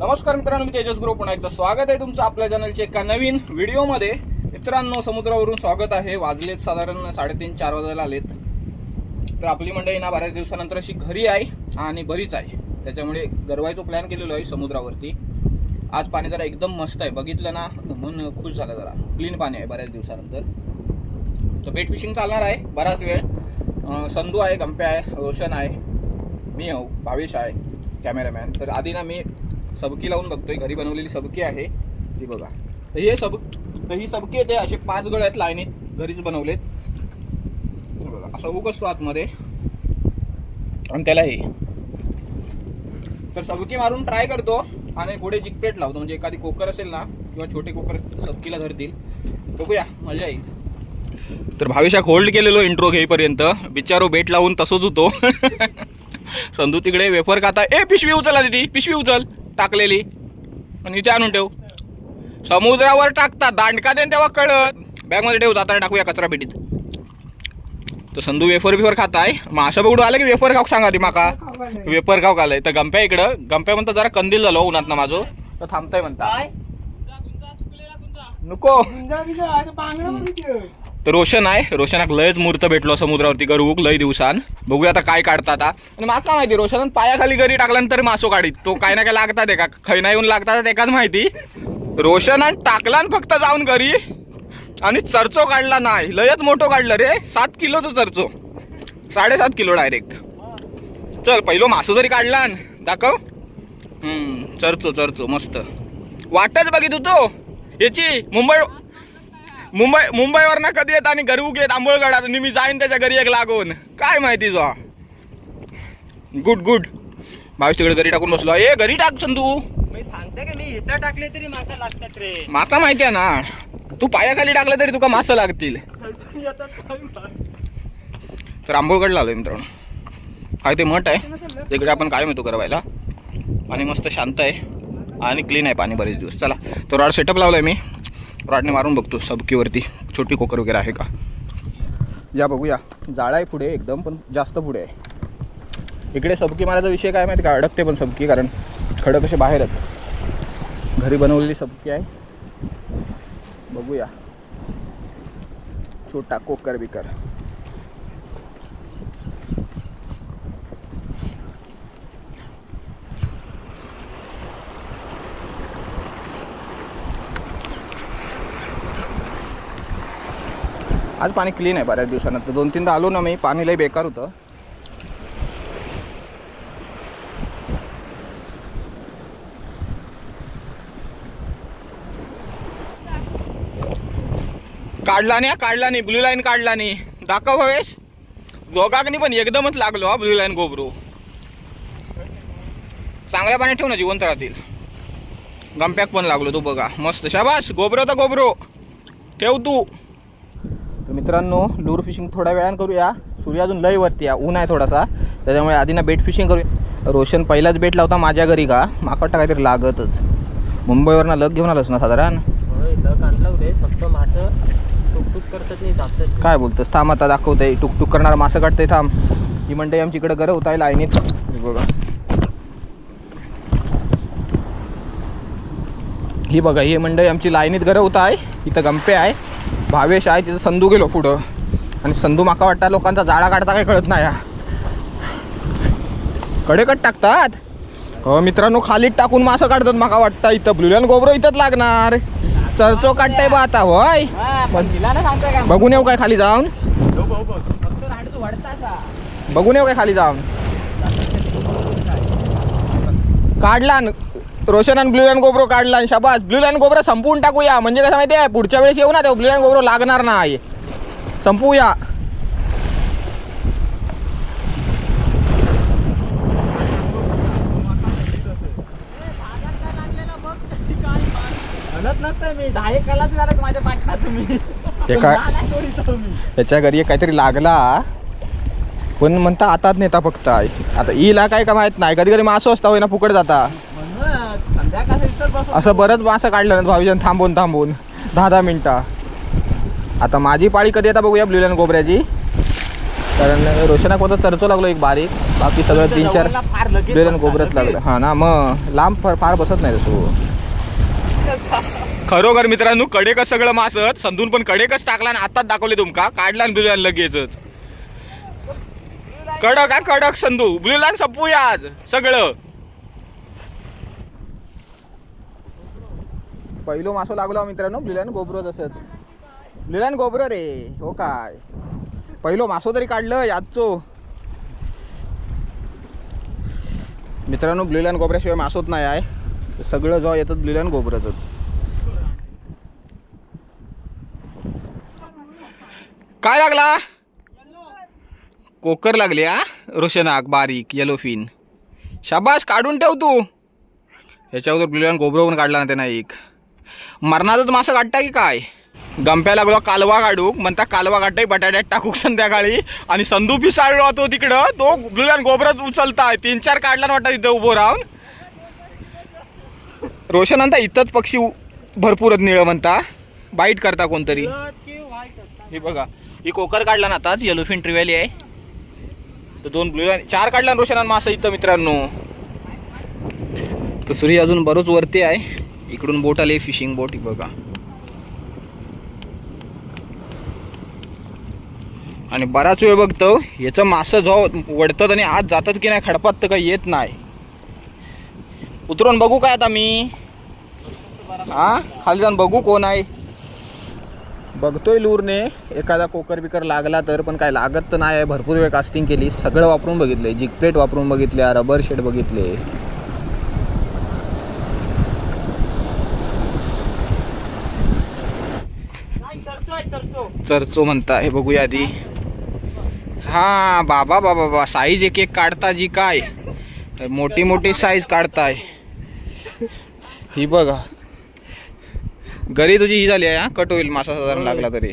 नमस्कार मित्रांनो मी तेजस ग्रुप पुन्हा एकदा स्वागत आहे तुमचं आपल्या चॅनलच्या एका नवीन व्हिडिओमध्ये. मित्रांनो समुद्रावरून स्वागत आहे. वाजलेत साधारण साडेतीन चार वाजायला आलेत. तर आपली मंडळी ना बऱ्याच दिवसानंतर अशी घरी आहे आणि बरीच आहे. त्याच्यामुळे गरवायचं प्लॅन केलेलो आहे समुद्रावरती. आज पाणी जरा एकदम मस्त आहे. बघितलं ना मन खुश झालं जरा. क्लीन पाणी आहे बऱ्याच दिवसानंतर. तर बेट फिशिंग चालणार आहे बराच वेळ. संधू आहे गंप्या आहे रोशन आहे मी आहो भावेश आहे कॅमेरामॅन तर आधी ना मी सबकी लावून बघतोय घरी बनवलेली सबकी आहे. ती बघा. तर हे सब तर ही सबकी येते असे पाच गळ आहेत लाईनीत घरीच बनवलेत. हे बघा असा असतो आतमध्ये. आणि त्याला हे. तर सबकी मारून ट्राय करतो. आणि पुढे जिकपेट लावतो. म्हणजे एखादी कोकर असेल ना किंवा छोटे कोकर सबकीला धरतील. बघूया मजा येईल. तर भावेशाक होल्ड केलेलो इंट्रो घेईपर्यंत. बिचारो बेट लावून तसंच होतो. संधू तिकडे वेफर खाता. ए पिशवी उचल आधी ती पिशवी उचल. टाकलेली. आणि इथे आणून ठेव. समुद्रावर टाकतात. दांडका देन तेव्हा कळत. बॅगमध्ये ठेव. जाताना टाकूया कचरा पेटीत. तर संधू वेफर बिफर खाताय. माशा बघडू आलं की वेफर खाऊ सांगा ती माका? वेफर खाऊ खाल्लंय तर गंप्या इकडं. गंप्या म्हणतो जरा कंदील झालो उन्हात ना माझं. तर थांबताय म्हणता. नको. तर रोशन आहे. रोशनाक लयच मूर्त भेटलो समुद्रावरती गरवूक लय दिवसान. बघूया आता काय काढतात आता. आणि माका माहिती रोशन पायाखाली घरी टाकल्यानंतर मासो काढीत. तो काय ना काय लागतात का खैना येऊन लागतात एकाच माहिती. रोशनान टाकला फक्त जाऊन घरी. आणि चरचो काढला नाही. लयच मोठो काढलं रे. सात किलोचं चरचो साडेसात किलो डायरेक्ट चल पहिलो मासो तरी काढला दाखव. चरचो चरचो मस्त. वाटच बघित होतो याची मुंबई मुंबई मुंबईवरनं कधी येत आणि घरगुक येत आंबोळगडात आणि मी जाईन त्याच्या घरी एक लागून. काय माहिती जो? गुड गुड भावेश तिकडे घरी टाकून बसलो. ए घरी टाक संतू मी सांगते की मी इथं टाकले तरी माका लागतात रे. माका माहिती आहे ना. तू पायाखाली टाकलं तरी तुका मासं लागतील. तर आंबोळगडला आलोय मित्रांनो. काय ते मठ आहे. तिकडे आपण काय म्हणतो करवायला. आणि मस्त शांत आहे. आणि क्लीन आहे पाणी बरेच दिवस. चला तर सेटअप लावलाय मी. रॉडने मारून बघतो सबकीवरती. छोटी कोकर वगैरे आहे का? या बघूया. जाळा आहे पुढे एकदम पण जास्त पुढे आहे. इकडे सबकी मारायचा विषय काय माहिती का? अडकते पण सबकी कारण खडक कसे बाहेर आहेत. घरी बनवलेली सबकी आहे. बघूया. छोटा कोकर बिकर. आज पाणी क्लीन आहे बऱ्याच दिवसानंतर. दोन तीनदा आलो ना मी पाणी लई बेकार होतं. काढला नाही हा, काढला नाही ब्लू लाईन काढला नाही दाखव हो भवेश जोगाकनी पण एकदमच लागलो हा ब्लू लाईन गोबरू. चांगल्या पाण्यात ठेव ना जिवंत राहतील. गंप्याक पण लागलो तू बघा. मस्त. शाबास. गोबरो तर गोबरो. ठेव तू. तर मित्रांनो लूर फिशिंग थोड्या वेळानं करूया. सूर्य अजून लय वरती आहे ऊन आहे थोडासा. त्याच्यामुळे आधी ना बेट फिशिंग करूया. रोशन पहिलाच बेट लावता माझ्या घरी का? माका वाटतं काहीतरी लागतच. मुंबईवरनं लग घेऊन आलोस ना साधारण? होय लग आणलं फक्त मास टुकटुक करतात नाही काय बोलतोस? थांब आता दाखवतंय टुकटुक करणार मासं काढतंय थांब. ही मंडई आमची इकडे गरं होत आहे लाईनीत हे बघा. ही बघा ही मंडई आमची लाईनीत गरं होत आहे इथं गंपे आहे. भावेश आहे तिथं संधू गेलो पुढं. आणि संधू माका वाटतं लोकांचा जाळा काढता काय कळत नाही हा. कडेकट टाकतात? हो मित्रांनो खालीत टाकून मासं काढतात माका वाटतं इथं. ब्लुलियन गोबरो इथंच लागणार. चरचो काढताय बा आता होय. बघून येऊ काय खाली जाऊन. फक्त राहतो वाढता बघून येऊ काय खाली जाऊन. काढला रोशन आणि ब्लू लाईन गोबरो काढला आणि शाबास. ब्लू लाईन गोबरो संपवून टाकूया. म्हणजे कसं माहिती आहे पुढच्या वेळेस येऊ ना तेव्हा ब्लू लाईन गोबरो लागणार नाही. संपवूया त्याच्या घरी काहीतरी लागला. पण म्हणता आतात नेता फक्त आता इला काय का माहीत नाही. कधी कधी मासं असता होईना फुकट जाता. असं बरंच मासं काढलं ना भाऊजन थांबून थांबून. दहा दहा मिनटं. आता माझी पाळी कधी आता बघूया ब्ल्यू लाईन गोबऱ्याची. कारण रोशनाक होता चर्चो लागलो एक बारीक. बाकी सगळं तीन चार गोबरच लगेच. लागलं. हा ना मग लांब फार फार बसत नाही तसं. खरोखर मित्रांनो कडेकच सगळं मासत. संधून पण कडेकच टाकला आणि आताच दाखवले तुमका. काढला आणि बिलूला लगेचच. कडक हा कडक संधू बिलूला संपूया आज सगळं. पहिलो मासो लागलो मित्रांनो. ब्लिलान गोबरच असत ब्लिलान गोबर रे हो काय? पहिलो मासो तरी काढलं याचो. मित्रांनो ब्लिलान गोबऱ्याशिवाय मासोत नाही आहे. सगळं जो येतात ब्लिलान गोबरच. काय लागला? कोकर लागली हा? रोशनाक बारीक येलो फिन शाबाश काढून ठेव तू. ह्याच्यावर ब्लिलान गोबर पण काढला ना त्यांना एक. मरणाचाच मासा काढता की काय? गंप्या लागलो कालवा काढूक म्हणता कालवा काढताय बटाट्यात टाकूक संध्याकाळी आणि संदू पिसाळलो तो तिकडं. तो ब्लुल्यान गोबरच उचलताय. तीन चार काढला वाटतं तिथं उभं राहून. रोशन म्हणता इथंच पक्षी भरपूरच निळ म्हणता. बाईट करता कोणतरी. हे बघा. ही कोकर काढला ना आताच येलोफिन ट्रिव्हॅली आहे. तर दोन ब्लू चार काढला रोशन मासा इथं मित्रांनो. तर सूर्य अजून बरोच वरती आहे. इकडून बोट आले फिशिंग बोट बघा. आणि बराच वेळ बघतो याचं मासं जो वडतात आणि आज जातात की नाही खडपात तर काही येत नाही. उतरून बघू काय आता मी. हा? खाली जाऊन बघू कोण आहे. बघतोय लूरने एखादा कोकर बिकर लागला तर पण काय लागत तर नाही आहे. भरपूर वेळ कास्टिंग केली. सगळं वापरून बघितले जिकप्लेट वापरून बघितल्या रबर शेड बघितले. चर्चो म्हणता हे बघूया आधी. हा बाबा बाबा बाबा साईज एक एक काढता जी काय. मोठी मोठी साईज काढताय. ही बघा. घरी तुझी ही झाली आहे हा? कट होईल मासा साधारण लागला तरी.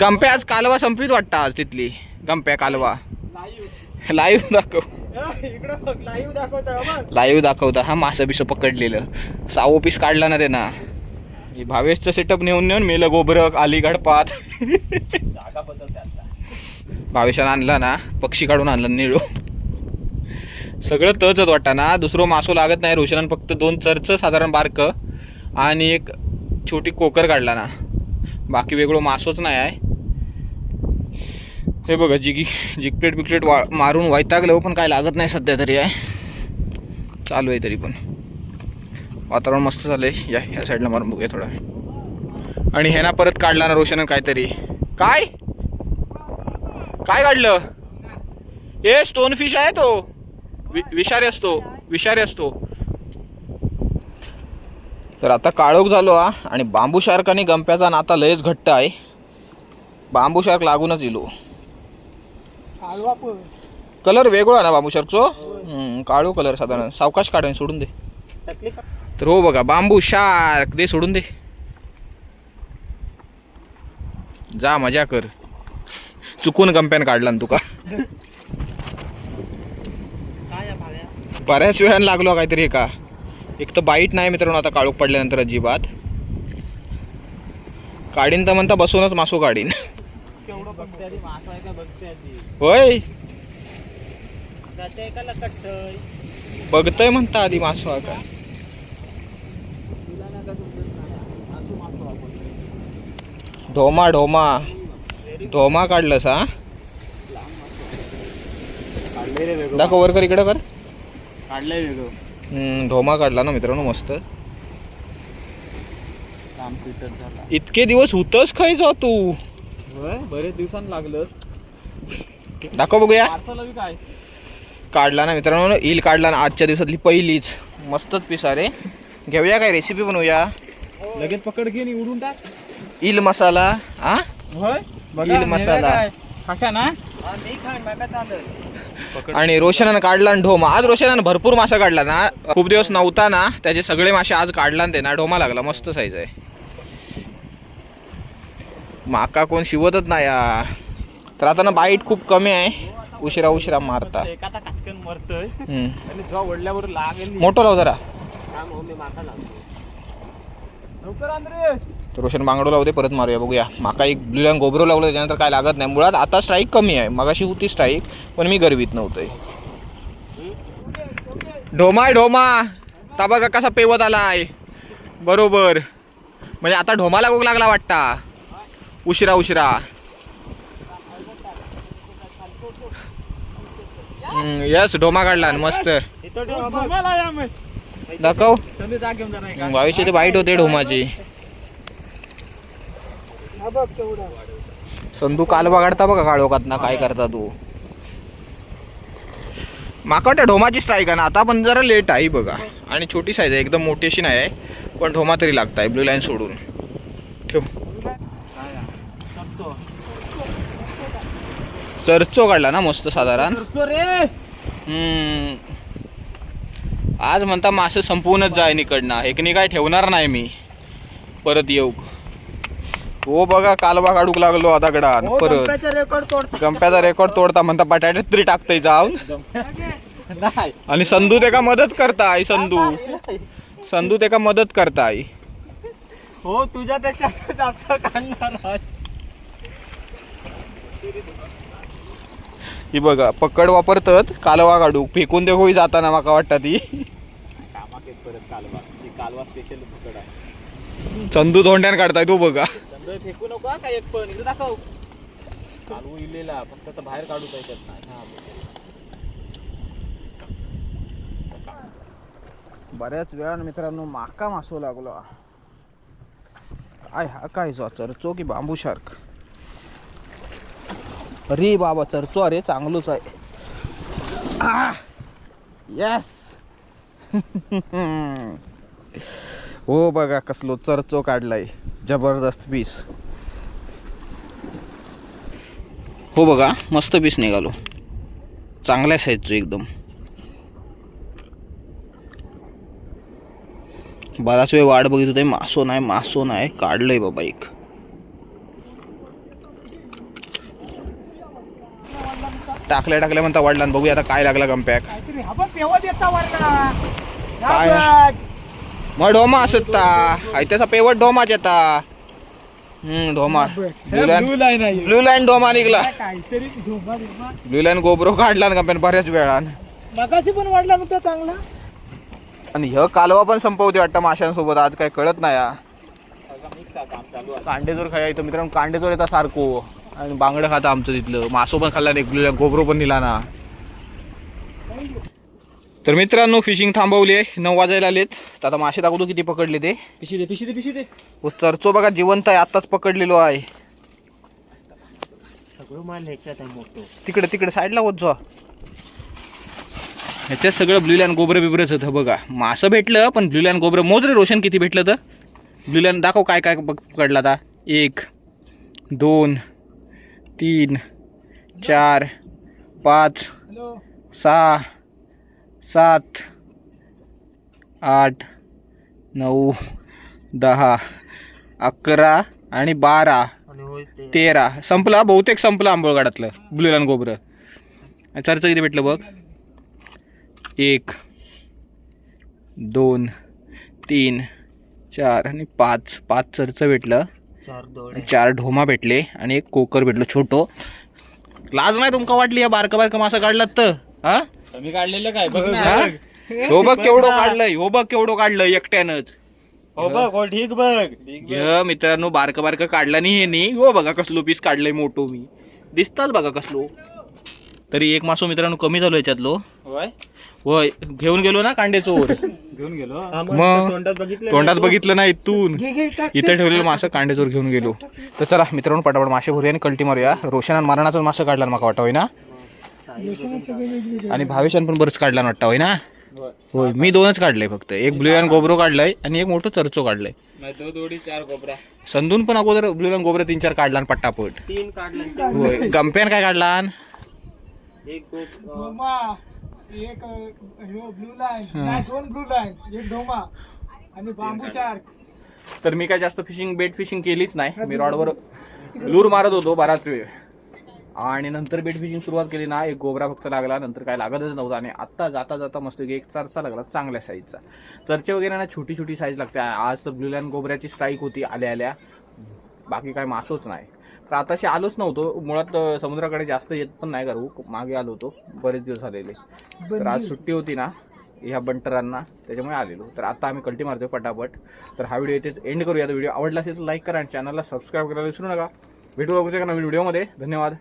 गंप्या आज कालवा संपवीत वाटतं आज तिथली. गंप्या कालवा. लाईव्ह दाखव. लाईव्ह लाईव्ह दाखवता हा मासा बिसं पकडलेलं. सावो पीस काढला ना त्यांना. हे भावेशचं सेटअप नेऊन नेऊन मेलं गोबरक अलीगड पात. जागा भावेशानं आणला ना पक्षी काढून आणलं निळू. सगळं तचच वाटतं ना दुसरं मासो लागत नाही रोशनान फक्त दोन चरचं साधारण बारक आणि एक छोटी कोकर काढला ना. बाकी वेगळं मासोच नाही आहे. हे बघा जिगी जिकप्लेट बिकलेट वा मारून वैतागलं पण काय लागत नाही सध्या तरी आहे. चालू आहे तरी पण. वातावरण मस्त झालंय. या ह्या साईडला मारून बघूया थोडा आणि ह्याना परत काढला ना रोशन काहीतरी. काय? काय काढलं? ए स्टोन फिश आहे तो. वि विषारी असतो. विषारी असतो. तर आता काळोख झालो हा. आणि बांबू शार्क आणि गंप्याचा नाता लयच घट्ट आहे. बांबू शार्क लागूनच कलर वेगळा ना बांबू शार्कचो काळो कलर साधारण. सावकाश काढून सोडून दे. टाकली का? तर हो बघा बांबू शार्क दे सोडून दे. जा मजा कर. चुकून गंप्यान काढला ना तुका. काय या भाव्या? बऱ्याच वेळानं लागलो काहीतरी का एक तर बाईट नाही मित्रांनो आता काळोख पडल्यानंतर अजिबात. काढीन तर म्हणता बसूनच मासो काढीन. होय? बघतय म्हणता आधी मासो हा काय. तुला ना का ढोमा ढोमा. ढोमा काढलंस काढले वेगळं. दाखव वर कर इकडं कर. काढलंय वेगळं. ढोमा काढला ना मित्रांनो मस्त. काम पिटत झाला. इतके दिवस होतच खाय जा तू? बरेच दिवसांनी लागलं दाखव बघूया. काय? काढला ना मित्रांनो ईल काढला ना आजच्या दिवसातली पहिलीच. मस्तच पिस रे. घेऊया काय रेसिपी बनवूया? लगेच पकड घे उडून टाक. इल मसाला हा होय इल मसाला. कशा ना? आणि रोशनानं काढला ना ढोमा. आज रोशनानं भरपूर मासा काढला ना. खूप दिवस नव्हता ना त्याचे सगळे मासे आज काढला ना ते ना ढोमा लागला. मस्त साईज आहे. माका कोण शिवतच नाही या. तर आता ना बाईट खूप कमी आहे. उशिरा उशिरा मारता. एकाचा काचकन मरतोय. हम्म. आणि जेव्हा वडल्यावर लागेल मोठं लाव जरा. तर रोशन बांगडो लावते परत मारूया बघूया. माका एक ब्ल्यू लाईन गोबरो लावलं त्याच्यानंतर काय लागत नाही. मुळात आता स्ट्राईक कमी आहे. मगाशी होती स्ट्राईक पण मी गर्वीत नव्हतंय. ढोमा ढोमा. ता बघा कसा पेवत आलाय? बरोबर. म्हणजे आता ढोमाला गोग लागला वाटता? उशिरा उशिरा. यस ढोमा काढला मस्त. दाखव. भविष्य ते वाईट होते ढोमाची. संधू कालवा काढता बघा काढोकात ना काय करता तू. माका वाटतं ढोमाची स्ट्राईक आहे ना आता पण जरा लेट आहे बघा. आणि छोटी साईज आहे एकदम मोठी अशी नाही आहे पण ढोमा तरी लागत आहे ब्लू लाईन सोडून. ठेव. चर्चो काढला ना मस्त साधारण. हम्म. आज म्हणता मासे संपवूनच जाय निकडनं. एकनी काय ठेवणार नाही मी. परत येऊ. हो बघा कालवा काढूक लागलो आता गडान. परत. रेकॉर्ड तोडता. गंप्याचा रेकॉर्ड तोडता म्हणता बटाट्यात तरी टाकतय जाऊन. आणि संधू ते का मदत करताय संधू संधू ते का मदत करताय हो तुझ्यापेक्षा जास्त काढणार. ही बघा पकड वापरतात कालवा काढू. फेकून दे होई जाताना माका वाटतं ती. कामाक येत परत कालवा. ती कालवा स्पेशल पकड आहे. संधू धोंड्यान काढताय तू बघा. चंद्र फेकू नको काय एक पण. इकडे दाखव. कालवू इलेला फक्त आता बाहेर काढू नाही. हा. बऱ्याच वेळानं मित्रांनो माका मासो लागलो. आय हा काय जो चरचो की बांबू शार्क? अरे बाबा चरचो अरे चांगलोच आहे. यस हो बघा कसलो चरचो काढलाय जबरदस्त पीस हो बघा मस्त पीस निघालो. चांगल्या साईजचो एकदम. बराच वेळ वाट बघित होते मासो नाही मासो नाही काढलंय बाबा एक. टाकल्या टाकल्या म्हणता वाढला बघूया आता काय लागला गंपॅक काय मग डोमा असत. त्याचा पेवट डोमाच येता. हम्म डोमा. ब्लू लाईन ब्लू लाईन डोमा निघला. ब्लू लाईन गोबरो काढला ना गंप्यान बऱ्याच वेळान. मगाशी पण वाढला नव्हता चांगला. आणि ह्य कालवा पण संपवते वाटतं माशांसोबत. आज काय कळत नाही हा. काम चालू आहे कांडेचोर खाया इथं मित्रांनो. कांडेचोर येतात सारखो. आणि बांगडं खातं आमचं तिथलं. मासो पण खाल्ला नाही गोबरो पण निला ना. तर मित्रांनो फिशिंग थांबवली आहे. नऊ वाजायला आलेत. तर आता मासे दाखवतो किती पकडले ते. पिशी दे पिशी दे पिशी दे. चर्चो बघा जिवंत आहे. आत्ताच पकडलेलो आहे. सगळं माल ह्याच्यात आहे मोठं. तिकडे तिकडे साईडला होत जा. ह्याच्यात सगळं ब्ल्यू लॅन गोबरं बिबरच होतं बघा. मासं भेटलं पण ब्ल्यू लॅन गोबरं मोज रे रोशन किती भेटलं तर? ब्ल्यू लॅन दाखव काय काय पक- पकडलं आता. एक दोन तीन चार पाच सहा सात आठ नऊ दहा अकरा आणि बारा तेरा. संपला बहुतेक संपलं आंबोळगाडातलं ब्लू लाईन गोबरं. चर्च किती भेटलं बघ? एक दोन तीन चार आणि पाच. पाच चर्च भेटलं. चार दोड. आणि चार ढोमा भेटले आणि एक कोकर भेटलं छोटो. लाज नाही तुमका वाटली या बारका बारका मासा काढलात तर? हा? मी काढलेलं काय? बघ हा? बघ केवढं काढलंय हो बघ केवढं काढलंय एकट्यानंच. हो बघ हो ठीक बघ. य मित्रांनो बारकं बारकं काढला नाही हे नाही हो बघा कसलो पीस काढलंय मोठो मी. दिसतात बघा कसलो. तरी एक मासो मित्रांनो कमी झालो याच्यातलो. होय? होय घेऊन गेलो ना कांडे चोर. घेऊन गेलो? मग तोंडात बघितलं तोंडात बघितलं ना इथून. इथे ठेवलेलं मासं कांडे चोर घेऊन गेलो. तर चला मित्रांनो पटापट मासे भरूया आणि कल्टी मारूया. रोशन आणि मारणाचं मासं काढला माका वाटा होय ना? आणि भावेशान पण बरंच काढला वाटतं होय ना? होय. मी दोनच काढलंय फक्त. एक आणि गोबरो काढलाय आणि एक मोठं चर्चो काढलंय. चार कोपरा संधून पण अगोदर आणि गोबरो तीन चार काढला आणि पट्टापट. तीन काढले. होय. गंप्यान काय काढला एक गोप एक ब्लू लाईन हं. नाही दोन ब्लू लाईन एक डोमा आणि बांबू शार्क तर मी काय जास्त फिशिंग बेट फिशिंग केलीच नाही. मी रॉडवर लूर मारत होतो बराच वेळ. आणि नंतर बेट फिशिंग सुरुवात केली ना एक गोबरा फक्त लागला नंतर काय लागतच नव्हता. आणि आत्ता जाता जाता मस्त एक चरचा लागला चांगल्या साईजचा चर्चे वगैरे ना छोटी छोटी साईज लागते. आज तर ब्ल्यू लाईन गोबऱ्याची स्ट्राईक होती आल्या आल्या बाकी काय मासोच नाही. तर आताशी आलोच नव्हतो. मुळात समुद्राकडे जास्त येत पण नाही करू. मागे आलो होतो. बरेच दिवस झालेले. तर आज सुट्टी होती ना ह्या बंटरांना. त्याच्यामुळे आलेलो. तर आता आम्ही कल्टी मारतोय पटापट तर हा व्हिडिओ इथेच एंड करूया तर व्हिडिओ आवडला असेल तर लाईक करा आणि चॅनलला सबस्क्राईब करायला विसरू नका. भेटू बघूच्या नवीन व्हिडिओमध्ये. धन्यवाद.